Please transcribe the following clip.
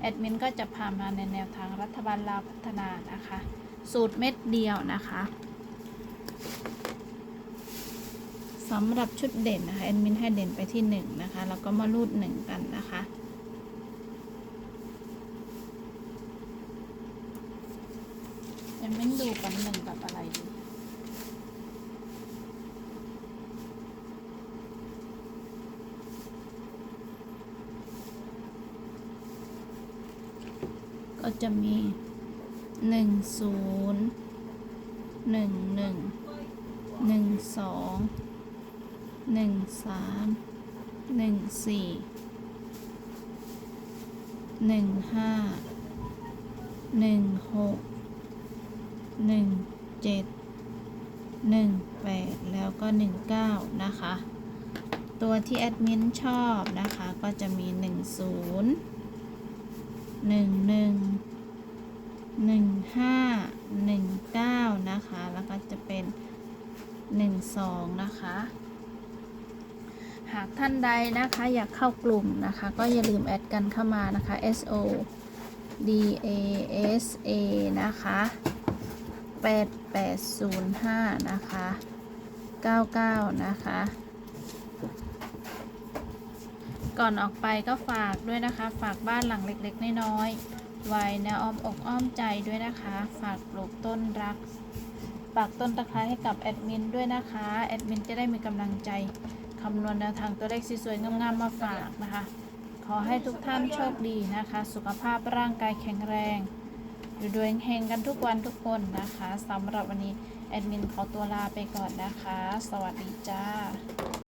แอดมินก็จะพามาในแนวทางรัฐบาลลาวพัฒนานะคะ สูตรเม็ดเดียวนะคะสำหรับชุดเด่นนะคะแอดมินให้เด่นไปที่หนึ่งนะคะแล้วก็มารูดหนึ่งกันนะคะแอดมินดูกันหนึ่งกับอะไรดี ก็จะมีหนึ่งศูนย์หนึ่งหนึ่งหนึ่งสองหนึ่งสามห นึ่งสี่หนึ่งห้าหนึ่งหกหนึ่งเจ็ดหนึ่งแปดแล้วก็หนึ่งเก้านะคะ ตัวที่แอดมินชอบนะคะ ก็จะมีหนึ่งศูนย์ หนึ่งหนึ่งหนึ่งห้าหนึ่งเก้านะคะ แล้วก็จะเป็นหนึ่งสองนะคะ หากท่านใดนะคะอยากเข้ากลุ่มนะคะ ก็อย่าลืมแอดกันเข้ามานะคะ S O D A S A นะคะ8805นะคะ99นะคะ ก่อนออกไปก็ฝากด้วยนะคะ ฝากบ้านหลังเล็กๆ น้อยๆ ไว้แนวอ้อมอกอ้อมใจด้วยนะคะ ฝากปลูกต้นรัก ฝากต้นตะไคร้ให้กับแอดมินด้วยนะคะ แอดมินจะได้มีกำลังใจคำนวณแนวทางตัวเลขสวยๆงามๆมาฝากนะคะ ขอให้ทุกท่านโชคดีนะคะ สุขภาพร่างกายแข็งแรงอยู่ด้วยเฮงกันทุกวันทุกคนนะคะสำหรับวันนี้แอดมินขอตัวลาไปก่อนนะคะ สวัสดีจ้า